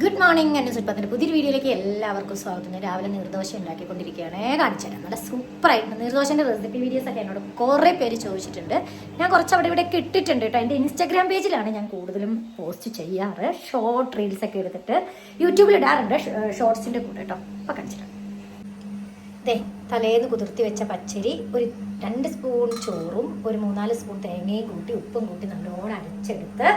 Good morning എന്റെ സുൽപ്പത്തിന്റെ പുതിയൊരു വീഡിയോയിലേക്ക് എല്ലാവർക്കും സ്വാഗതം. രാവിലെ നീർദോശ ഉണ്ടാക്കിക്കൊണ്ടിരിക്കുകയാണ്. കാണിച്ചു തരാം. നല്ല സൂപ്പറായിട്ട് നീർദോശന്റെ റെസിപ്പി വീഡിയോസ് ഒക്കെ എന്നോട് കുറേ പേര് ചോദിച്ചിട്ടുണ്ട്. ഞാൻ കുറച്ച് അവിടെ ഇവിടെ ഇട്ടിട്ടുണ്ട് കേട്ടോ. എന്റെ ഇൻസ്റ്റാഗ്രാം പേജിലാണ് ഞാൻ കൂടുതലും പോസ്റ്റ് ചെയ്യാറ്. ഷോർട്ട് റീൽസ് ഒക്കെ എടുത്തിട്ട് യൂട്യൂബിൽ ഇടാറുണ്ട്. ഷോർട്സിന്റെ കൂടെ കേട്ടോ. അപ്പോൾ കാണിച്ചിട്ടുണ്ട് ദേ തലേന്ന് കുതിർത്തി വെച്ച പച്ചരി ഒരു രണ്ട് സ്പൂൺ ചോറും ഒരു മൂന്നാൽ സ്പൂൺ തേങ്ങയും കൂട്ടി ഉപ്പും കൂട്ടി നല്ലോണം അരച്ചെടുത്ത്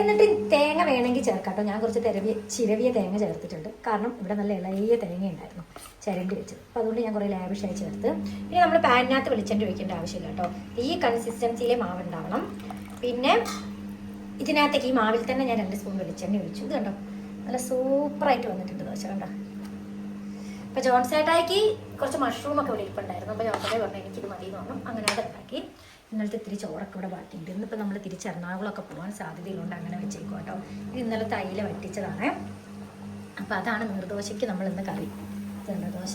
എന്നിട്ട് തേങ്ങ വേണമെങ്കിൽ ചേർക്കാം കേട്ടോ. ഞാൻ കുറച്ച് തിരവിയ ചിരവിയ തേങ്ങ ചേർത്തിട്ടുണ്ട്. കാരണം ഇവിടെ നല്ല ഇളയ തേങ്ങ ഉണ്ടായിരുന്നു ചിരണ്ടി വെച്ചത്. അപ്പോൾ അതുകൊണ്ട് ഞാൻ കുറേ ലാവിഷായി ചേർത്ത്. ഇനി നമ്മൾ പാനിനകത്ത് വെളിച്ചെണ്ണ ഒഴിക്കേണ്ട ആവശ്യമില്ല കേട്ടോ. ഈ കൺസിസ്റ്റൻസിയിലെ മാവ് ഉണ്ടാവണം പിന്നെ ഇതിനകത്തേക്ക് ഈ മാവിൽ തന്നെ ഞാൻ രണ്ട് സ്പൂൺ വെളിച്ചെണ്ണ ഒഴിച്ചു. ഇത് കണ്ടോ? നല്ല സൂപ്പറായിട്ട് വന്നിട്ടുണ്ട് ദോശ കണ്ടോ? അപ്പൊ ജോൺസേട്ടായിക്ക് കുറച്ച് മഷ്റൂം ഒക്കെ ഇവിടെ ഇരിപ്പുണ്ടായിരുന്നു. അപ്പൊ ജോൺസേട്ടായി പറഞ്ഞു എനിക്കിത് മതി എന്ന് പറഞ്ഞു. അങ്ങനെ അത് ഉണ്ടാക്കി. ഇന്നലത്തെ ഇത്തിരി ചോറൊക്കെ ഇവിടെ ബാക്കിയുണ്ട്. ഇന്നിപ്പോൾ നമ്മൾ തിരിച്ച് എറണാകുളമൊക്കെ പോകാൻ സാധ്യതയുണ്ട് അങ്ങനെ വെച്ചേക്കും കേട്ടോ. ഇത് ഇന്നലെ തൈല വറ്റിച്ചതാണ്. അപ്പോൾ അതാണ് നീർദോശയ്ക്ക് നമ്മൾ ഇന്ന് കറി. ദോശ?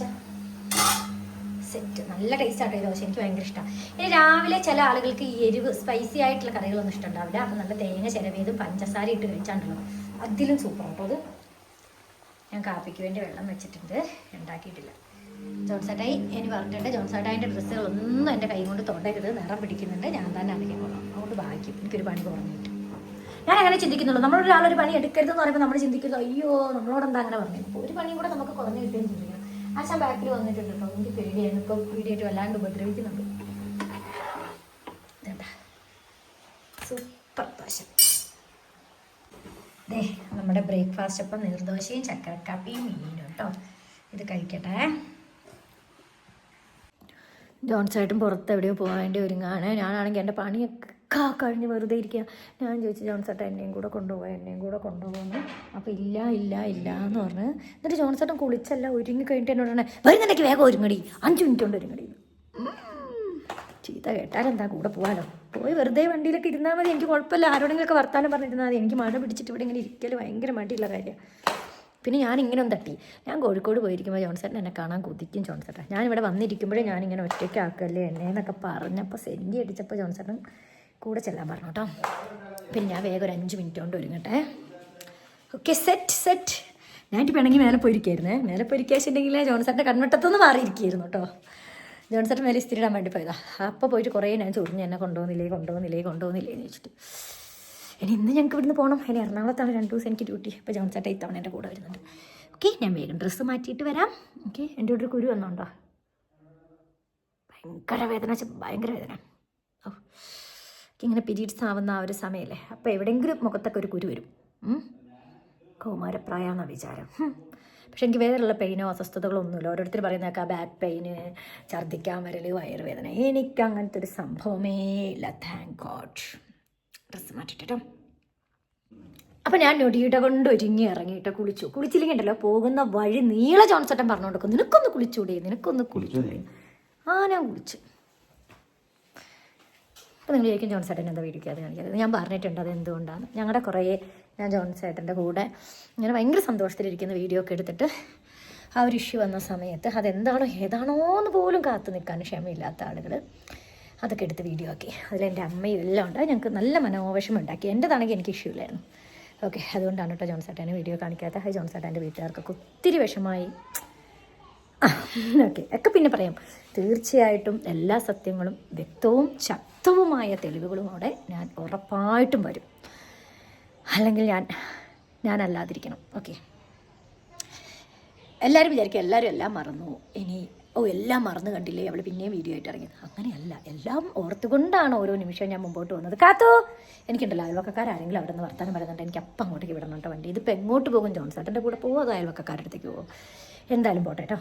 സെറ്റ്. നല്ല ടേസ്റ്റ് ആട്ടോ ഈ ദോശ. എനിക്ക് ഭയങ്കര ഇഷ്ടമാണ് ഇനി രാവിലെ ചില ആളുകൾക്ക് ഈ എരിവ് സ്പൈസി ആയിട്ടുള്ള കറികളൊന്നും ഇഷ്ടമുണ്ടാവില്ല. അപ്പം നല്ല തേങ്ങ ചിലവേതും പഞ്ചസാര ഇട്ട് കഴിച്ചാണ്ടല്ലോ. അതിലും സൂപ്പർ കേട്ടോ അത് ഞാൻ കാപ്പിക്ക് വേണ്ടി വെള്ളം വെച്ചിട്ടുണ്ട്. ഉണ്ടാക്കിയിട്ടില്ല. ജോൺസേട്ടായി ഇനി പറഞ്ഞിട്ടുണ്ട് ജോൺസാട്ടായിന്റെ ഡ്രസ്സുകളൊന്നും എന്റെ കൈ കൊണ്ട് തൊടരുത് നിറം പിടിക്കുന്നുണ്ട്. ഞാൻ തന്നെ അറിയിക്കോളാം അതുകൊണ്ട് ഭാഗ്യം. എനിക്കൊരു പണി കുറഞ്ഞിട്ട്. ഞാൻ അങ്ങനെ ചിന്തിക്കുന്നുള്ളൂ. നമ്മളൊരു ആളൊരു പണി എടുക്കരുതെന്ന് പറയുമ്പോൾ നമ്മൾ ചിന്തിക്കുന്നു അയ്യോ നമ്മളോട് എന്താ അങ്ങനെ പറഞ്ഞു? ഒരു പണിയും കൂടെ നമുക്ക് കുറഞ്ഞു കിട്ടുകയും ചിന്തിക്കണം ആശാൻ ബാക്കിൽ വന്നിട്ടുണ്ട് കേട്ടോ. എനിക്ക് പേടിയാണ്. ഇപ്പോൾ പേടിയായിട്ട് വല്ലാണ്ട് ഉപദ്രവിക്കുന്നുണ്ട്. സൂപ്പർ ദേ നമ്മുടെ ബ്രേക്ക്ഫാസ്റ്റ് അപ്പം നീർദോശയും ചക്കരക്കാപ്പിയും മീനും കേട്ടോ. ഇത് കഴിക്കട്ടെ. ജോൺസേട്ടൻ പുറത്ത് എവിടെയോ വേണ്ടി ഒരുങ്ങാണ്. ഞാനാണെങ്കിൽ എന്റെ പണിയൊക്കെ കഴിഞ്ഞ് വെറുതെ ഇരിക്കുക ഞാൻ ചോദിച്ചു ജോൺസേട്ടൻ എന്നെയും കൂടെ കൊണ്ടുപോകാം എന്നെയും കൂടെ കൊണ്ടുപോകുന്നു അപ്പോൾ ഇല്ല ഇല്ല ഇല്ല എന്ന് പറഞ്ഞ് എന്നിട്ട് ജോൺസേട്ടൻ കുളിച്ചല്ല ഒരുങ്ങി കഴിഞ്ഞിട്ട് എന്നോട് പറഞ്ഞേ വരുന്നുണ്ടെങ്കിൽ വേഗം ഒരുങ്ങടി അഞ്ച് മിനിറ്റ് കൊണ്ട് ഒരുങ്ങടി. ചീത്ത കേട്ടാലെന്താ കൂടെ പോകാലോ പോയി വെറുതെ വണ്ടിയിലൊക്കെ ഇരുന്നാൽ മതി. എനിക്ക് കുഴപ്പമില്ല. ആരോടെങ്കിലൊക്കെ വർത്താനം പറഞ്ഞിരുന്നാൽ മതി. എനിക്ക് മഴ പിടിച്ചിട്ട് ഇവിടെ ഇങ്ങനെ ഇരിക്കൽ ഭയങ്കര മടിയുള്ള കാര്യമാണ് പിന്നെ ഞാൻ ഇങ്ങനെ ഒന്ന് തട്ടി. ഞാൻ കോഴിക്കോട് പോയിരിക്കുമ്പോൾ ജോൺസേട്ടൻ എന്നെ കാണാൻ കുതിക്കും ജോൺസേട്ടൻ ഞാൻ ഇവിടെ വന്നിരിക്കുമ്പോഴേ ഞാനിങ്ങനെ ഒറ്റയ്ക്കാക്കല്ലേ എന്നെ എന്നൊക്കെ പറഞ്ഞപ്പോൾ സെന്റി അടിച്ചപ്പോൾ ജോൺസേട്ടൻ കൂടെ ചെല്ലാൻ പറഞ്ഞു കേട്ടോ. പിന്നെ ഞാൻ വേഗം ഒരു അഞ്ച് മിനിറ്റ് കൊണ്ട് ഒരുങ്ങട്ടെ. ഓക്കെ സെറ്റ് സെറ്റ് ഞാൻ ഞാനിട്ട് വേണമെങ്കിൽ മേലെ പോയിരിക്കായിരുന്നേ. മേലെ പോയിരിക്കാച്ചിട്ടുണ്ടെങ്കിൽ ജോൺസേട്ടന്റെ കൺവട്ടത്തൊന്ന് മാറിയിരിക്കുകയായിരുന്നു കേട്ടോ. ജോൺസേട്ടൻ മേലെ ഇസ്തിരിടാൻ വേണ്ടി പോയതാ. അപ്പോൾ പോയിട്ട് കുറേ ഞാൻ ചൊറിഞ്ഞ് എന്നെ കൊണ്ടുപോകുന്നില്ലേ കൊണ്ടുപോകുന്നില്ലേ കൊണ്ടുപോകുന്നില്ലേ എന്ന് ചോദിച്ചിട്ട്. ഇനി ഇന്ന് ഞങ്ങൾക്ക് ഇവിടുന്ന് പോകണം ഇനി എറണാകുളത്താണ് രണ്ട് ദിവസം എനിക്ക് ഡ്യൂട്ടി അപ്പോൾ ചേട്ടാ ഇത്തവണ എന്റെ കൂടെ വരുന്നുണ്ട്. ഓക്കെ ഞാൻ വേഗം ഡ്രസ്സ് മാറ്റിയിട്ട് വരാം. ഓക്കെ എന്റെ ഒരു കുരു വന്നോണ്ടോ? ഭയങ്കര വേദന ഭയങ്കര വേദന. ഓ ഇങ്ങനെ പിരീഡ്സ് ആവുന്ന ആ ഒരു സമയമല്ലേ അപ്പോൾ എവിടെയെങ്കിലും മുഖത്തൊക്കെ ഒരു കുരു വരും. കൗമാരപ്രായമാണ് വിചാരം. പക്ഷെ എനിക്ക് വേറെയുള്ള പെയിനോ അസ്വസ്ഥതകളോ ഒന്നുമില്ല. ഓരോരുത്തർ ആ ബാക്ക് പെയിന് ഛർദ്ദിക്കാൻ വരൽ വയറുവേദന. എനിക്ക് അങ്ങനത്തെ ഒരു സംഭവമേ ഇല്ല. താങ്ക് ഗോഡ് ഡ്രസ്സ് മാറ്റിട്ടോ അപ്പം ഞാൻ നൊടിയുടെ കൊണ്ട് ഒരുങ്ങി ഇറങ്ങിയിട്ട് കുളിച്ചു. കുളിച്ചില്ലെങ്കിൽ ഉണ്ടല്ലോ പോകുന്ന വഴി നീള ജോൺസട്ടൻ പറഞ്ഞു കൊടുക്കും നിനക്കൊന്ന് കുളിച്ചൂടെ നിനക്കൊന്ന് കുളിച്ചൂടെ. ആ ഞാൻ കുളിച്ചു. അപ്പൊ നിങ്ങൾ ചോദിക്കും ജോൺ ചേട്ടൻ എന്താ വീടിക്കാതെ കാണിക്കാതെ ഞാൻ പറഞ്ഞിട്ടുണ്ട് അത് എന്തുകൊണ്ടാണ്. ഞങ്ങളുടെ കുറേ ഞാൻ ജോൺ ചേട്ടന്റെ കൂടെ ഇങ്ങനെ ഭയങ്കര സന്തോഷത്തിലിരിക്കുന്ന വീഡിയോ ഒക്കെ എടുത്തിട്ട് ആ ഒരു ഇഷ്യൂ വന്ന സമയത്ത് അതെന്താണോ ഏതാണോ എന്ന് പോലും കാത്തു നിൽക്കാൻ ക്ഷമയില്ലാത്ത ആളുകൾ അതൊക്കെ എടുത്ത് വീഡിയോ ആക്കി. അതിലെന്റെ അമ്മയും എല്ലാം ഉണ്ട്. ഞങ്ങൾക്ക് നല്ല മനോവേഷം ഉണ്ടാക്കി. എന്റെതാണെങ്കിൽ എനിക്ക് ഇഷ്യൂ ഇല്ലായിരുന്നു. ഓക്കെ അതുകൊണ്ടാണ് കേട്ടോ ജോൺ ചേട്ടനെ വീഡിയോ കാണിക്കാത്ത ഹൈ ജോൺ ചേട്ടന്റെ വീട്ടുകാർക്കൊക്കെ ഒത്തിരി വിഷമായി ഓക്കെ ഒക്കെ പിന്നെ പറയാം. തീർച്ചയായിട്ടും എല്ലാ സത്യങ്ങളും വ്യക്തവും ശക്തവുമായ തെളിവുകളും അവിടെ ഞാൻ ഉറപ്പായിട്ടും വരും. അല്ലെങ്കിൽ ഞാൻ ഞാനല്ലാതിരിക്കണം ഓക്കെ എല്ലാവരും വിചാരിക്കും എല്ലാവരും എല്ലാം മറന്നു ഇനി ഓ എല്ലാം മറന്നു കണ്ടില്ലേ? അവൾ പിന്നെയും വീഡിയോ ആയിട്ട് ഇറങ്ങിയത് അങ്ങനെയല്ല എല്ലാം ഓർത്തുകൊണ്ടാണ് ഓരോ നിമിഷവും ഞാൻ മുമ്പോട്ട് വന്നത്. കാത്തോ! എനിക്കുണ്ടല്ലോ അയൽവക്കക്കാരെങ്കിലും അവിടെ നിന്ന് വർത്താനം പറയുന്നുണ്ട് എനിക്ക് അപ്പം അങ്ങോട്ടേക്ക് വിടണം വണ്ടി. ഇതിപ്പോൾ എങ്ങോട്ട് പോകും? ജോൺസേട്ടന്റെ കൂടെ പോകുമോ അതോ അയൽവക്കക്കാരുടെ അടുത്തേക്ക് പോകും എന്തായാലും പോട്ടെ കേട്ടോ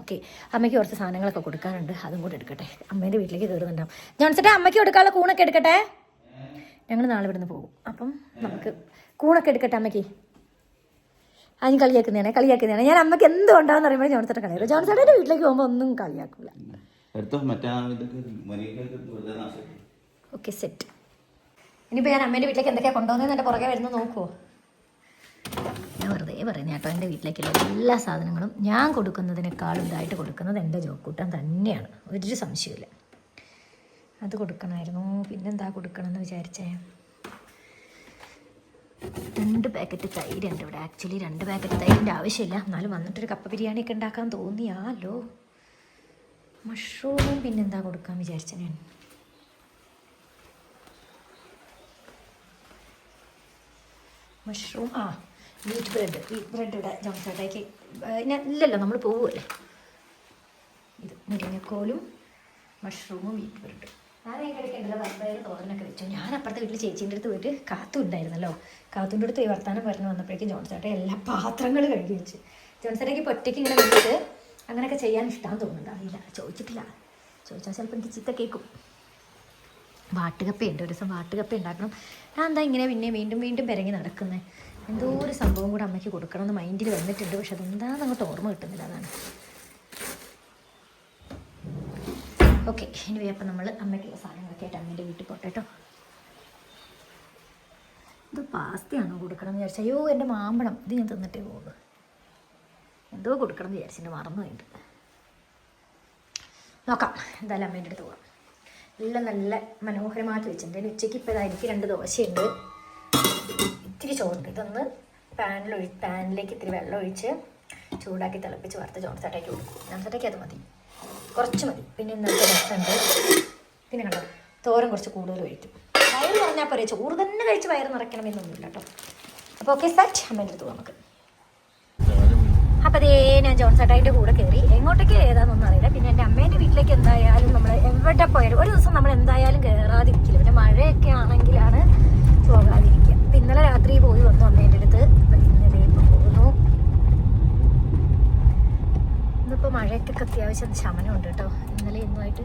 ഓക്കെ. അമ്മയ്ക്ക് കുറച്ച് സാധനങ്ങളൊക്കെ കൊടുക്കാനുണ്ട്. അതും കൂടെ എടുക്കട്ടെ. അമ്മേന്റെ വീട്ടിലേക്ക് കയറുന്നുണ്ടാവും. ജോൺസേട്ടാ അമ്മയ്ക്ക് കൊടുക്കാനുള്ള കൂണൊക്കെ എടുക്കട്ടെ? ഞങ്ങൾ നാളെ ഇവിടുന്ന് പോകും. അപ്പം നമുക്ക് കൂണൊക്കെ എടുക്കട്ടെ അമ്മയ്ക്ക്? അതിന് കളിയാക്കുന്നതാണ് കളിയാക്കുന്നതാണ്. ഞാൻ അമ്മയ്ക്ക് എന്ത് ഉണ്ടാവും പറയുമ്പോൾ ജോൺസേട്ടൻ കളിയാക്കും ജോൺസേട്ടന്റെ വീട്ടിലേക്ക് പോകുമ്പോൾ ഒന്നും കളിയാക്കില്ല ഓക്കെ സെറ്റ്. ഇനിയിപ്പോൾ ഞാൻ അമ്മേന്റെ വീട്ടിലേക്ക് എന്തൊക്കെയാണ് കൊണ്ടുവന്നത് എന്റെ പുറകെ വരുന്നത് നോക്കുമോ ഞാൻ വെറുതെ പറയുന്നത് കേട്ടോ എന്റെ വീട്ടിലേക്കുള്ള എല്ലാ സാധനങ്ങളും ഞാൻ കൊടുക്കുന്നതിനേക്കാളും ഇതായിട്ട് കൊടുക്കുന്നത് എന്റെ ജോക്കൂട്ടൻ തന്നെയാണ്. ഒരു സംശയമില്ല അത് കൊടുക്കണമായിരുന്നു. പിന്നെന്താ കൊടുക്കണമെന്ന് വിചാരിച്ചേ? രണ്ട് പാക്കറ്റ് തൈര് ഉണ്ട് ഇവിടെ. ആക്ച്വലി രണ്ട് പാക്കറ്റ് തൈരിന്റെ ആവശ്യമില്ല. എന്നാലും വന്നിട്ടൊരു കപ്പ ബിരിയാണി ഒക്കെ ഉണ്ടാക്കാൻ തോന്നിയാലോ? മഷ്റൂമും പിന്നെന്താ കൊടുക്കാൻ വിചാരിച്ച ഞാൻ? മഷ്റൂം ആ വീറ്റ് ബ്രെഡ് വീറ്റ് ബ്രെഡ് ഇവിടെ ജംസാട്ടേക്ക് ഇല്ലല്ലോ നമ്മൾ പോവുമല്ലേ ഇത് മുരിങ്ങക്കോലും മഷ്റൂമും വീറ്റ് ബ്രെഡും ഞാൻ ഞാൻ അപ്പുറത്തെ വീട്ടിൽ ചേച്ചീന്റെ അടുത്ത് പോയിട്ട് കാത്തു ഉണ്ടായിരുന്നല്ലോ കാത്തുന്റെ അടുത്ത് ഈ വർത്താനം പറഞ്ഞു വന്നപ്പോഴേക്കും ജോൺസേട്ടൻ എല്ലാ പാത്രങ്ങൾ കഴുകി വെച്ച്. ജോൺസേട്ടയ്ക്ക് ഒറ്റയ്ക്ക് ഇങ്ങനെ വെച്ചിട്ട് അങ്ങനെയൊക്കെ ചെയ്യാൻ ഇഷ്ടമാണെന്ന് തോന്നുന്നുണ്ട്. അറിയില്ല. ചോദിച്ചിട്ടില്ല. ചോദിച്ചാൽ ചിലപ്പോൾ എനിക്ക് ചീത്ത കേൾക്കും. വാട്ടുകപ്പയുണ്ട്. ഒരു ദിവസം വാട്ടുകപ്പ ഉണ്ടാക്കണം. ഞാൻ എന്താ ഇങ്ങനെ പിന്നെ വീണ്ടും വീണ്ടും പെരങ്ങി നടക്കുന്നത് എന്തോ ഒരു സംഭവം കൂടെ അമ്മയ്ക്ക് കൊടുക്കണം എന്ന് മൈൻഡിൽ വന്നിട്ടുണ്ട്. പക്ഷെ അതെന്താണെന്ന് അങ്ങോട്ട് ഓർമ്മ കിട്ടുന്നില്ല അതാണ്. ഓക്കെ ഇനി അപ്പം നമ്മൾ അമ്മയ്ക്കുള്ള സാധനങ്ങളൊക്കെ ആയിട്ട് അമ്മേന്റെ വീട്ടിൽ പോട്ടെ കേട്ടോ. ഇത് പാസ്തയാണോ കൊടുക്കണം എന്ന് വിചാരിച്ചു അയ്യോ എന്റെ മാമ്പഴം. ഇത് ഞാൻ തിന്നിട്ടേ പോകുള്ളൂ. എന്തോ കൊടുക്കണം എന്ന് വിചാരിച്ചിട്ട് മറന്നു പോയിട്ട് നോക്കാം എന്തായാലും അമ്മേന്റെ അടുത്ത് പോകാം എല്ലാം നല്ല മനോഹരമാക്കി വെച്ചിട്ടുണ്ട്. ഉച്ചയ്ക്ക് ഇപ്പോൾ എനിക്ക് രണ്ട് ദോശയുണ്ട്. ഇത്തിരി ചോറുണ്ട്. ഇതൊന്ന് പാനിലൊഴി പാനിലേക്ക് ഇത്തിരി വെള്ളം ഒഴിച്ച് ചൂടാക്കി തിളപ്പിച്ച് വറുത്ത് ജോൺസേട്ടയ്ക്ക് കൊടുക്കും. ജോൺസേട്ടയ്ക്ക് അത് മതി. കുറച്ച് മതി. പിന്നെ ഇന്നത്തെ രസമുണ്ട് പിന്നെ കണ്ടോ? തോരം കുറച്ച് കൂടുതൽ ഒഴിക്കും വയറ് പറഞ്ഞാൽ പോരെ? ചോറ് തന്നെ കഴിച്ച് വയറ് നിറയ്ക്കണമെന്നൊന്നുമില്ല കേട്ടോ. അപ്പോൾ ഓക്കെ സെറ്റ് അമ്മേന്റെ അടുത്ത് നമുക്ക്. അപ്പോൾ അതേ ഞാൻ ജോൺസേട്ടായിട്ട് കൂടെ കയറി. എങ്ങോട്ടേക്ക് ഏതാണെന്നൊന്നും അറിയില്ല. പിന്നെ എന്റെ അമ്മേന്റെ വീട്ടിലേക്ക് എന്തായാലും നമ്മൾ എവിടെ പോയാലും ഒരു ദിവസം നമ്മൾ എന്തായാലും കയറാതിരിക്കില്ല പിന്നെ മഴയൊക്കെ ആണെങ്കിലാണ് പോകാതിരിക്കുക. ഇന്നലെ രാത്രി പോയി വന്നു അമ്മേന്റെ അടുത്ത് അപ്പം ഇന്നലെ ഇപ്പം പോകുന്നു മഴയ്ക്കൊക്കെ അത്യാവശ്യം ശമനമുണ്ട് കേട്ടോ. ഇന്നലെ ഇന്നുമായിട്ട്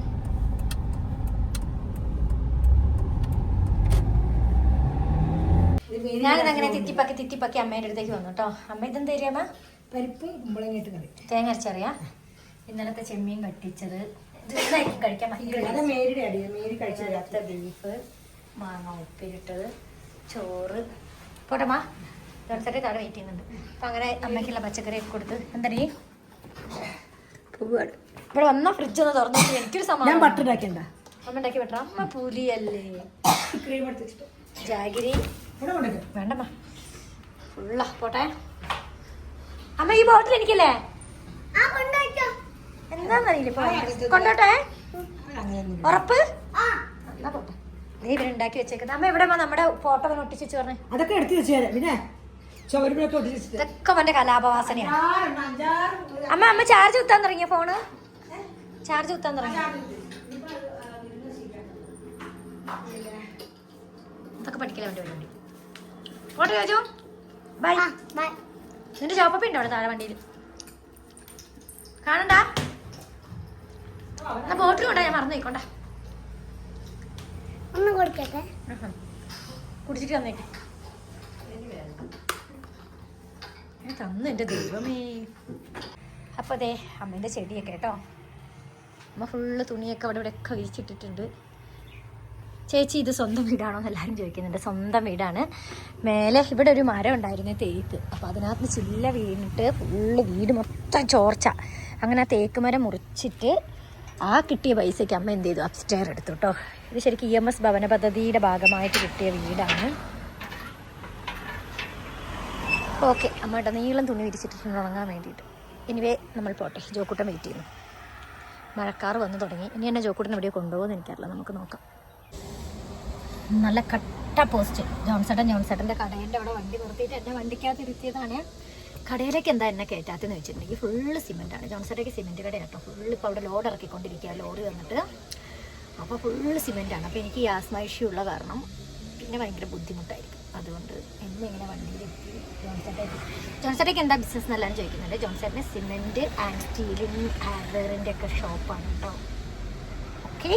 ഞാനിത് അങ്ങനെ തിത്തിപ്പക്കി തിത്തിപ്പക്കി അമ്മേന്റെ അടുത്തേക്ക് വന്നു കേട്ടോ. അമ്മ ഇതെന്ത് തരിക അമ്മ? പരിപ്പ് കുമ്പളങ്ങിട്ട് കറി. തേങ്ങ അരച്ചറിയാ? ഇന്നലത്തെ ചെമ്മീൻ കട്ടിച്ചത് ഇതായിരിക്കും കഴിക്കാൻ ഇന്നലത്തെ ബീഫ് മാങ്ങ ഉപ്പിലിട്ടത് ചോറ്. പോട്ടമ്മ ഇടത്തൊക്കെ താഴെ വെയിറ്റ് ചെയ്യുന്നുണ്ട്. അപ്പം അങ്ങനെ അമ്മയ്ക്കുള്ള പച്ചക്കറി ഒക്കെ കൊടുത്ത്. എന്തടി? പോവാണ്. ഇവിടെ വന്ന ഫ്രിഡ്ജ് ഒന്ന് തുറന്നിട്ട് എനിക്കൊരു ഞാൻ സമാധാനം ബട്ടർ ഉണ്ടാക്കിയണ്ട അമ്മ ഉണ്ടാക്കി വിട്ടാ അമ്മ പുലിയല്ലേ ക്രീം എടുത്തിട്ട്. ജാഗിരി. ഇവിടെ കൊണ്ടുവയ്ക്കാം വേണ്ടമ്മ. ഫുള്ളാ പോട്ടെ. അമ്മ ഈ ബോട്ടിൽ എനിക്കല്ലേ? എന്താന്നറിയില്ല ഇപ്പൊ കൊണ്ടോട്ടെ അങ്ങനെയൊന്നും ഉറപ്പ്? എന്നാ പോട്ടെ. ഇവരുണ്ടാക്കി വെച്ചേക്കുന്നത്. അമ്മ ഇവിടെ നമ്മുടെ ഫോട്ടോ ഒന്ന് ഒട്ടിച്ചു വെച്ച് പറഞ്ഞേ. അതൊക്കെ എടുത്ത് വെച്ച് തരാം. പിന്നെ ചുവരുമ്പോഴൊക്കെ ഒട്ടിച്ച് വെച്ചിട്ട് ഇതൊക്കെ അവന്റെ കലാപവാസനയാണ്. അഞ്ചാറ് അമ്മ അമ്മ ചാർജ് കുത്താൻ തുടങ്ങിയ ഫോണ് ചാർജ് കുത്താൻ തുടങ്ങി ഇതൊക്കെ പഠിക്കലേ വേണ്ടി വണ്ടി പോട്ടെ ചോദിച്ചു ബൈ നിന്റെ ചോപ്പപ്പ ഉണ്ടോ അവിടെ താഴെ വണ്ടിയിൽ? കാണണ്ട? എന്നാ ബോട്ടിൽ കൊണ്ടാ ഞാൻ മറന്നു പോയിക്കോണ്ട ഒന്ന് കൊടുക്കട്ടെ. കുടിച്ചിട്ട് തന്നേക്ക് തന്നെ തന്നു എന്റെ ദൈവമേ. അപ്പോൾ അതെ അമ്മേന്റെ ചെടിയൊക്കെ കേട്ടോ. അമ്മ ഫുള്ള് തുണിയൊക്കെ അവിടെ ഇവിടെയൊക്കെ വിരിച്ചിട്ടിട്ടുണ്ട്. ചേച്ചി ഇത് സ്വന്തം വീടാണോ എന്ന് എല്ലാവരും ചോദിക്കുന്നുണ്ട്. സ്വന്തം വീടാണ്. മേലെ ഇവിടെ ഒരു മരം ഉണ്ടായിരുന്നു തേക്ക്. അപ്പോൾ അതിനകത്ത് ചില്ല വീണിട്ട് ഫുള്ള് വീട് മൊത്തം ചോർച്ച. അങ്ങനെ ആ തേക്ക് മരം മുറിച്ചിട്ട് ആ കിട്ടിയ പൈസയ്ക്ക് അമ്മ എന്ത് ചെയ്തു? അപ്സ്റ്റെയർ എടുത്തു കേട്ടോ. ഇത് ശരിക്കും ഇ എം എസ് ഭവന പദ്ധതിയുടെ ഭാഗമായിട്ട് കിട്ടിയ വീടാണ്. ഓക്കെ അമ്മയുടെ നീളം തുണി വിരിച്ചിട്ടുണ്ട് ഉണങ്ങാൻ വേണ്ടിയിട്ട്. എനിവേ നമ്മൾ പോട്ടെ. ജോക്കൂട്ടൻ വെയിറ്റ് ചെയ്യുന്നു. മഴക്കാറ് വന്നു തുടങ്ങി. ഇനി എന്നെ ജോക്കൂട്ടൻ എവിടെയോ കൊണ്ടുപോകുമെന്ന് എനിക്കറിയില്ല. നമുക്ക് നോക്കാം. നല്ല കട്ട പോസ്റ്റ് ജോൺസേട്ടൻ ജോൺസേട്ടന്റെ കടേന്റെ അവിടെ വണ്ടി നിർത്തിയിട്ട് എന്നെ വണ്ടിക്കകത്ത് ഇരുത്തിയതാണ്. കടയിലേക്ക് എന്താ എന്നെ കയറ്റാത്തെന്ന് വെച്ചിട്ടുണ്ടെങ്കിൽ ഫുള്ള് സിമെന്റാണ് ജോൺസേട്ടയ്ക്ക് സിമെന്റ് കട കേട്ടോ ഫുള്ള് ഇപ്പോൾ അവിടെ ലോഡ് ഇറക്കിക്കൊണ്ടിരിക്കുക. ലോറി വന്നിട്ട്. അപ്പോൾ ഫുള്ള് സിമെന്റാണ് അപ്പോൾ എനിക്ക് യാസ്മ ഇഷ്യൂ ഉള്ള കാരണം പിന്നെ ഭയങ്കര ബുദ്ധിമുട്ടായിരിക്കും. അതുകൊണ്ട് എന്നെ ഇങ്ങനെ വണ്ടിയിലെത്തി. ജോൺസേട്ടേക്ക് ജോൺസേട്ടേക്ക് എന്താ ബിസിനസ് എന്നെല്ലാം ചോദിക്കുന്നുണ്ട്. ജോൺസേട്ടന് സിമെന്റ് ആൻഡ് സ്റ്റീലിംഗ് ഹാർഡ്വെയറിന്റെ ഒക്കെ ഷോപ്പാണ് കേട്ടോ ഓക്കെ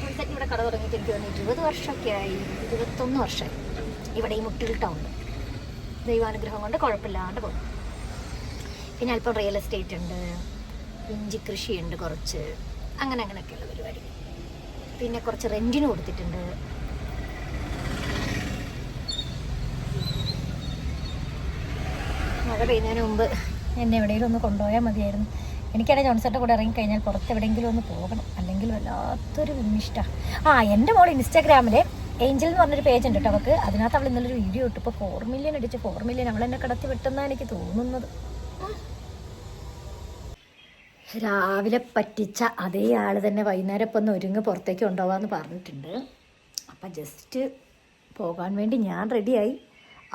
ജോൺസേട്ടൻ ഇവിടെ കട തുടങ്ങിയിട്ട് എനിക്ക് തോന്നുന്നു ഇരുപത് വർഷമൊക്കെ ആയി ഇരുപത്തൊന്ന് വർഷമായി ഇവിടെ ഈ മുട്ടിൽ ടൗൺ ദൈവാനുഗ്രഹം കൊണ്ട് കുഴപ്പമില്ലാണ്ട് പോകും പിന്നെ അല്പം റിയൽ എസ്റ്റേറ്റ് ഉണ്ട്. ഇഞ്ചി കൃഷിയുണ്ട് കുറച്ച്. അങ്ങനെ അങ്ങനെയൊക്കെയുള്ള പരിപാടി. പിന്നെ കുറച്ച് റെന്റിന് കൊടുത്തിട്ടുണ്ട്. മഴ പെയ്യുന്നതിന് മുമ്പ് എന്നെ എവിടെയെങ്കിലും ഒന്ന് കൊണ്ടുപോയാൽ മതിയായിരുന്നു. എനിക്കാണെങ്കിൽ ജോൺസേട്ടന്റെ കൂടെ ഇറങ്ങിക്കഴിഞ്ഞാൽ പുറത്ത് എവിടെയെങ്കിലും ഒന്ന് പോകണം. അല്ലെങ്കിൽ വല്ലാത്തൊരു വിമിഷ്ട ആ എന്റെ മോൾ ഇൻസ്റ്റാഗ്രാമിൽ ഏഞ്ചൽ എന്ന് പറഞ്ഞൊരു പേജ് ഉണ്ട് കേട്ടോ അവൾക്ക്. അതിനകത്ത് അവൾ ഇന്നലെ ഒരു വീഡിയോ ഇട്ടു. ഇപ്പോൾ ഫോർ മില്യൺ അടിച്ച്. ഫോർ മില്യൺ അവൾ എന്നെ കടത്തി വിട്ടെന്നാണ് എനിക്ക് തോന്നുന്നത്. രാവിലെ പറ്റിച്ച അതേ ആൾ തന്നെ വൈകുന്നേരം ഇപ്പം ഒന്ന് ഒരുങ്ങ് പുറത്തേക്ക് കൊണ്ടുപോകാമെന്ന് പറഞ്ഞിട്ടുണ്ട്. അപ്പം ജസ്റ്റ് പോകാൻ വേണ്ടി ഞാൻ റെഡിയായി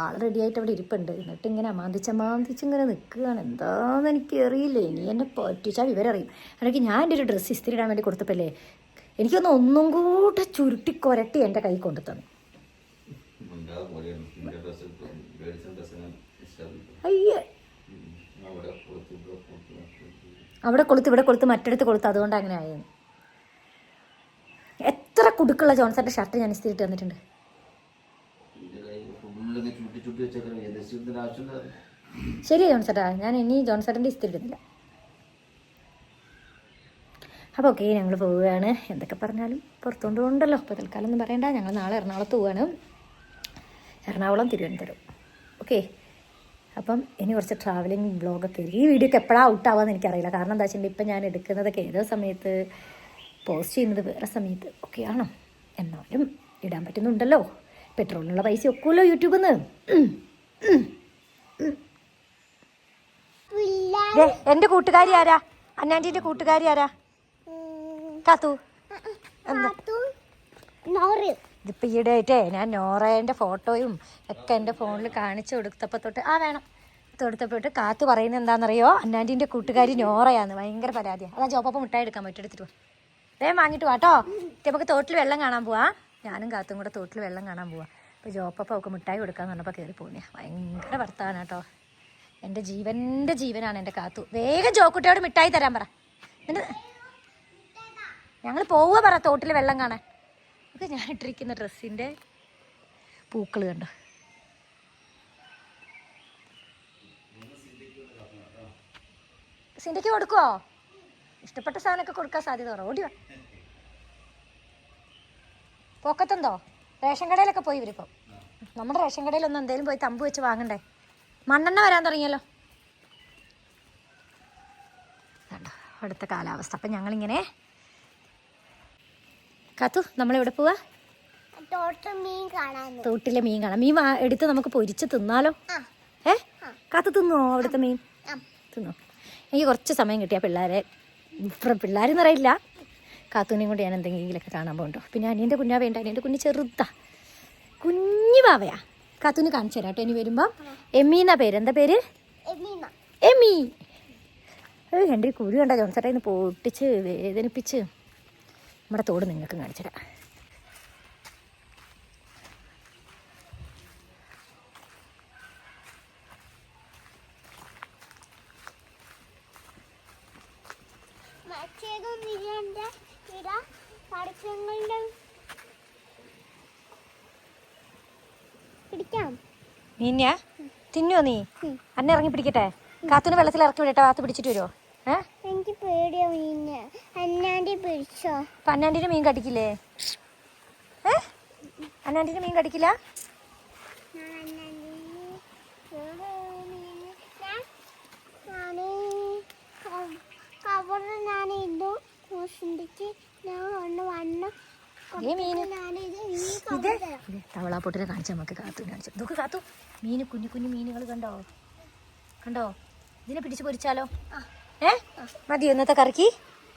ആൾ റെഡി ആയിട്ട് അവിടെ ഇരിപ്പുണ്ട്. എന്നിട്ട് ഇങ്ങനെ അമാന്തിച്ച് അമാന്തിച്ച് ഇങ്ങനെ നിൽക്കുകയാണ്. എന്താണെന്ന് എനിക്ക് അറിയില്ല ഇനി എന്നെ പറ്റിച്ചാൽ വിവരറിയും. അല്ലെങ്കിൽ ഞാൻ എന്റെ ഒരു ഡ്രസ്സ് ഇസ്തിരി ഇടാൻ വേണ്ടി കൊടുത്തപ്പല്ലേ എനിക്കൊന്ന് ഒന്നും കൂടെ ചുരുട്ടി കൊരട്ടി എന്റെ കൈ കൊണ്ടു തന്നു. അയ്യേ. അവിടെ കൊളുത്ത് ഇവിടെ കൊളുത്ത് മറ്റടുത്ത് കൊളുത്ത് അതുകൊണ്ട് അങ്ങനെ ആയത് എത്ര കുടുക്കുള്ള ജോൺസന്റെ ഷർട്ട് ഞാൻ ഇസ്തിരിട്ട് തന്നിട്ടുണ്ട്. ചുട്ടി വെച്ചേക്കണം. ആവശ്യമില്ല ശരി ജോൺസേട്ടാ ഞാൻ ഇനി ജോൺസേട്ടന്റെ ഇസ്തിരി ഇടുന്നില്ല. അപ്പോൾ ഓക്കെ ഞങ്ങൾ പോവുകയാണ്. എന്തൊക്കെ പറഞ്ഞാലും പുറത്തുകൊണ്ട് പോകണ്ടല്ലോ. അപ്പോൾ തൽക്കാലം ഒന്നും പറയണ്ട. ഞങ്ങൾ നാളെ എറണാകുളത്ത് പോവാണ്. എറണാകുളം തിരുവനന്തപുരം. ഓക്കെ അപ്പം ഇനി കുറച്ച് ട്രാവലിംഗ് ബ്ലോഗൊക്കെ ഈ വീഡിയോ ഒക്കെ എപ്പോഴാണ് ഔട്ടാവാന്ന് എനിക്കറിയില്ല. കാരണം എന്താ വെച്ചിട്ടുണ്ടെങ്കിൽ ഇപ്പം ഞാൻ എടുക്കുന്നതൊക്കെ ഏതോ സമയത്ത് പോസ്റ്റ് ചെയ്യുന്നത് വേറെ സമയത്ത്. ഒക്കെയാണോ എന്നാലും ഇടാൻ പറ്റുന്നുണ്ടല്ലോ. പെട്രോളിനുള്ള പൈസ ഒക്കുമല്ലോ യൂട്യൂബിൽ നിന്ന് എന്റെ കൂട്ടുകാരി ആരാ? അന്നാന്റിന്റെ കൂട്ടുകാരി ആരാ? കാത്തു. ഇതിപ്പോ ഈയിടെ ആയിട്ടേ ഞാൻ നോറേന്റെ ഫോട്ടോയും ഒക്കെ എന്റെ ഫോണിൽ കാണിച്ചു കൊടുത്തപ്പോൾ തൊട്ട് ആ വേണം. തൊടുത്തപ്പോട്ട് കാത്തു പറയുന്നത് എന്താണെന്നറിയോ? അന്നാന്റിന്റെ കൂട്ടുകാരി നോറയാന്ന്. ഭയങ്കര പരാതിയാണ് അതാ ജോപ്പ മിഠായി എടുക്കാൻ പറ്റും. എടുത്തിട്ട് വാ. വേഗം വാങ്ങിട്ട് വാട്ടോ നമുക്ക് തോട്ടിൽ വെള്ളം കാണാൻ പോവാ. ഞാനും കാത്തും കൂടെ തോട്ടിൽ വെള്ളം കാണാൻ പോവാ. അപ്പോൾ ജോപ്പപ്പ ഒക്കെ മിഠായി കൊടുക്കാൻ പറഞ്ഞപ്പോൾ കയറി പോകുന്നേ ഭയങ്കര ഭർത്താവാണ് കേട്ടോ എന്റെ ജീവന്റെ ജീവനാണ് എന്റെ കാത്തു. വേഗം ജോക്കുട്ടിയോട് മിഠായി തരാൻ പറ. ഞങ്ങൾ പോവുക പറ തോട്ടിൽ വെള്ളം കാണാൻ. ഒക്കെ ഞാൻ ഇട്ടിരിക്കുന്ന ഡ്രസ്സിന്റെ പൂക്കൾ കണ്ടോ. സിന്റയ്ക്ക് കൊടുക്കുവോ? ഇഷ്ടപ്പെട്ട സാധനമൊക്കെ കൊടുക്കാൻ സാധ്യത കുറവ്. ഓടി വാ പോക്കത്തെന്തോ റേഷൻ കടയിലൊക്കെ പോയി ഇവരിപ്പം. നമ്മുടെ റേഷൻ കടയിലൊന്നും എന്തെങ്കിലും പോയി തമ്പ് വെച്ച് വാങ്ങണ്ടേ? മണ്ണെണ്ണ വരാൻ തുടങ്ങിയല്ലോ. അടുത്ത കാലാവസ്ഥ. അപ്പം ഞങ്ങളിങ്ങനെ കാത്തു നമ്മളിവിടെ പോവാ? തോട്ടിലെ മീൻ കാണാം. മീൻ എടുത്ത് നമുക്ക് പൊരിച്ച് തിന്നാലോ? ഏ? കാത്തു തിന്നോ അവിടുത്തെ മീൻ? തിന്നോ. എനിക്ക് കുറച്ച് സമയം കിട്ടിയ പിള്ളേരെ. പിള്ളേരെന്ന് പറയില്ല കാത്തൂനെയും കൊണ്ട് ഞാൻ എന്തെങ്കിലുമൊക്കെ കാണാൻ പോകുന്നുണ്ടോ? പിന്നെ അനിയന്റെ കുഞ്ഞാവേണ്ട അനിയന്റെ കുഞ്ഞ് ചെറുതാ. കുഞ്ഞു വാവയാ. കാത്തൂന് കാണിച്ചു തരാം കേട്ടോ. ഇനി വരുമ്പം എമ്മി എന്നാ പേര്. എന്താ പേര്? എമീമ എമ്മി ഏ എന്റെ ഈ കുരു കണ്ട ജോൺസേട്ടാ ഇന്ന് പൊട്ടിച്ച് വേദനിപ്പിച്ച് നമ്മുടെ തോട് നിങ്ങൾക്ക് കാണിച്ചു തരാം. മറ്റേതും ഇട പിടിക്കാം. മീനിയാ തിന്നോ നീ? അന്നെ ഇറങ്ങി പിടിക്കട്ടെ. കാത്തുന് വെള്ളത്തിൽ ഇറക്കി വിടട്ടെ കാത്തു പിടിച്ചിട്ട് വരുമോ എനിക്ക് പേടിയോ മീന് അന്നാണ്ടി പിടിച്ചോ. അപ്പൊ അന്നാന്റിന് മീൻ കടിക്കില്ലേ? ഏ? അന്നാന്റിന് മീൻ കടിക്കില്ല ഞാൻ അന്നാണ്ടി മീന് ഞാൻ ഞാൻ കവറ് ഞാൻ ഇട്ടു ചിന്തിച്ച് ഞാൻ ഒന്ന് വണ്ണ ഏ മീന് ഞാനിത് ഈ ഇത്? തരാം ഇത് തവളാപ്പൊട്ടിനെ കാണിച്ചു നമുക്ക് കാത്തു കാണിച്ചു. നോക്ക് കാത്തു. മീന് കുഞ്ഞു കുഞ്ഞു മീനുകൾ കണ്ടോ? കണ്ടോ? ഇതിനെ പിടിച്ച് പൊരിച്ചാലോ? ഏ? മതി ഇന്നത്തെ കറക്കി?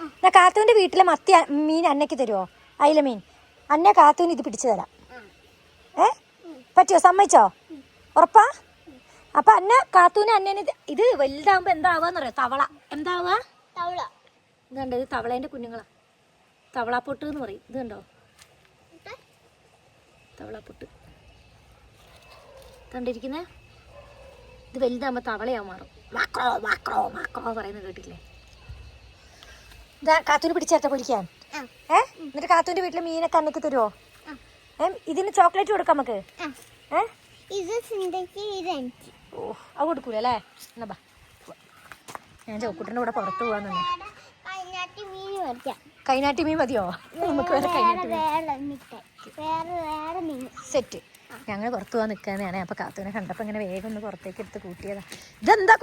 എന്നാ കാത്തുവിന്റെ വീട്ടിലെ മത്തി മീൻ അന്നയ്ക്ക് തരുമോ അയില മീൻ. അന്ന കാത്തുവിന് ഇത് പിടിച്ചു തരാം. ഏ? പറ്റിയോ? സമ്മതിച്ചോ? ഉറപ്പാ? അപ്പൊ അന്ന കാത്തൂന് അന്നേനെ ഇത് വലുതാവുമ്പോ എന്താവാന്നറിയോ തവള. എന്താവാ? തവള. ഇത് കണ്ടോ? ഇത് തവളേന്റെ കുഞ്ഞുങ്ങളാ. തവളാപ്പൊട്ട് എന്ന് പറയും. ഇത് കണ്ടോ? തവളാപ്പൊട്ട്. കണ്ടിരിക്കുന്നേ? ഇത് വലുതാകുമ്പോൾ തവളയാവും മാറും. മാക്രോ മാക്രോ മാക്രോ പറയുന്നത് കേട്ടില്ലേ ഇതാ കാത്തൂന് പിടിച്ചേർത്ത പൊളിക്കാൻ. ഏ? എന്നിട്ട് കാത്തൂന്റെ വീട്ടിലെ മീനൊക്കെ അന്നക്ക് തരുമോ ഏ? ഇതിന് ചോക്ലേറ്റ് കൊടുക്കാം നമുക്ക്. ഏ? ഓ അത് കൊടുക്കൂല അല്ലേ? എന്നാ ബാ. ഞാൻ ചോക്കുട്ടിന്റെ കൂടെ പുറത്ത് പോവാന്ന് കൈനാട്ടി മീൻ മേടിക്കാം. കൈനാട്ടി മീൻ മതിയോ? നമുക്ക് വേറെ വേറെ കൈനാട്ടി മീൻ. സെറ്റ്. ഞങ്ങൾ പുറത്തു പോകാൻ നിൽക്കാനാണ് അപ്പൊ കാത്തുവിനെ കണ്ടപ്പോ ഇങ്ങനെ വേഗം ഒന്ന് പുറത്തേക്ക് എടുത്ത് കൂട്ടിയതാ. ഇതെന്താ.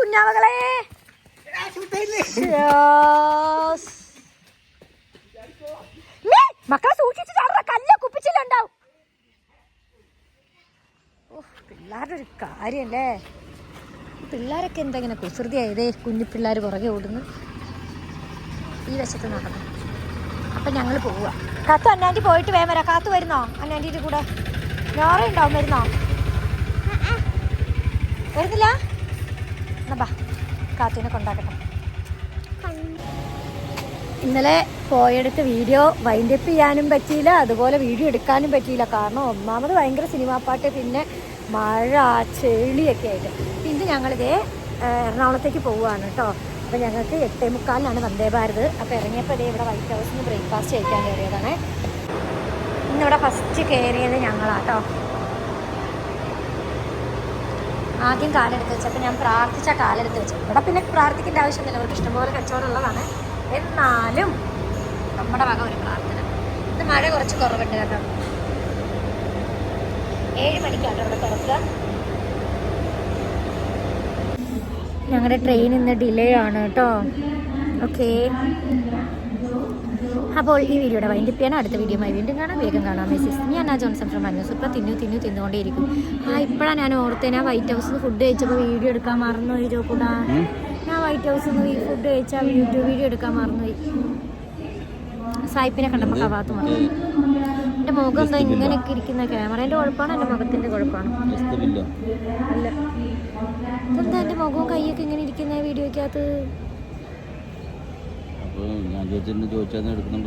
മേ, മക്കളെ സൂക്ഷിച്ച് കല്ല കുപ്പിച്ചില്ലുണ്ടാവും പിള്ളേരുടെ ഒരു കാര്യല്ലേ? പിള്ളേരൊക്കെ എന്താ ഇങ്ങനെ കുസൃതിയായതേ? കുഞ്ഞു പിള്ളേർ പുറകെ ഓടുന്നു. ഈ വശത്ത് നടന്നു അപ്പം ഞങ്ങൾ പോവുക കാത്തു അന്നാന്റി പോയിട്ട് വേഗം വരാം. കാത്തു വരുന്നോ? അന്നാന്റിയുടെ കൂടെ. നോറ ഉണ്ടാവും വരുന്നോ? വരുന്നില്ല? എന്നാ കാത്തുവിനെ കൊണ്ടാക്കട്ടെ. ഇന്നലെ പോയെടുത്ത് വീഡിയോ വൈൻഡ് അപ്പ് ചെയ്യാനും പറ്റിയില്ല. അതുപോലെ വീഡിയോ എടുക്കാനും പറ്റിയില്ല. കാരണം ഒന്നാമത് ഭയങ്കര സിനിമാ പാട്ട് പിന്നെ മഴ ചെളിയൊക്കെ ആയിട്ട്. ഇന്ന് ഞങ്ങളിതേ എറണാകുളത്തേക്ക് പോവുകയാണ് കേട്ടോ അപ്പോൾ ഞങ്ങൾക്ക് എട്ടേ മുക്കാലിനാണ് വന്ദേ ഭാരത്. അപ്പോൾ ഇറങ്ങിയപ്പോൾ ഇതേ ഇവിടെ വൈറ്റ് ഹൗസിൽ നിന്ന് ബ്രേക്ക്ഫാസ്റ്റ് കഴിക്കാൻ കയറിയതാണ്. ഇന്നിവിടെ ഫസ്റ്റ് കയറിയത് ഞങ്ങളാട്ടോ. ആദ്യം കാലെടുത്ത് വെച്ചപ്പോൾ ഞാൻ പ്രാർത്ഥിച്ച കാലെടുത്ത് വെച്ചു ഇവിടെ പിന്നെ പ്രാർത്ഥിക്കേണ്ട ആവശ്യമില്ല അവർക്ക് ഇഷ്ടംപോലെ കച്ചവടം ഉള്ളതാണ്. എന്നാലും നമ്മുടെ വക ഒരു പ്രാർത്ഥന. ഇന്ന് മഴ കുറച്ച് കുറവുണ്ട് കേട്ടോ. ഏഴ് മണിക്കാണ് ഇവിടെ തുറക്കുക. ഞങ്ങളുടെ ട്രെയിൻ ഇന്ന് ഡിലേ ആണ് കേട്ടോ ഓക്കെ അപ്പോൾ ഈ വീഡിയോയുടെ വൈകിപ്പിയാണ് അടുത്ത വീഡിയോയുമായി വീണ്ടും കാണാം. വേഗം കാണാം. മെസ്സേജ് ഞാൻ ആ ജോൺസൺ ഫ്രം മഞ്ഞൂസ് ഇപ്പം തിന്നു തിന്നു തിന്നുകൊണ്ടേയിരിക്കും. ആ ഇപ്പോഴാണ് ഞാൻ ഓർത്തേ ഞാൻ വൈറ്റ് ഹൗസിൽ നിന്ന് ഫുഡ് കഴിച്ചപ്പോൾ വീഡിയോ എടുക്കാൻ മറന്നുപോയി ചോക്കൂടാ. ഞാൻ വൈറ്റ് ഹൗസിൽ നിന്ന് ഈ ഫുഡ് കഴിച്ചാൽ യൂട്യൂബ് വീഡിയോ എടുക്കാൻ മറന്നുപോയി. സായിപ്പിനെ കണ്ടപ്പോൾ കവാത്ത് മറന്നു. എന്റെ മുഖം എന്താ ഇങ്ങനെയൊക്കെ ഇരിക്കുന്ന ക്യാമറേന്റെ കുഴപ്പമാണ് എന്റെ മുഖത്തിന്റെ കുഴപ്പമാണോ ഇതെന്താ എന്റെ മുഖവും കൈയൊക്കെ ഇങ്ങനെ ഇരിക്കുന്ന വീഡിയോയ്ക്കകത്ത്? അപ്പോൾ ഞാൻ ചോദിച്ചിട്ട് ചോദിച്ചാൽ എടുക്കുന്നുണ്ട്?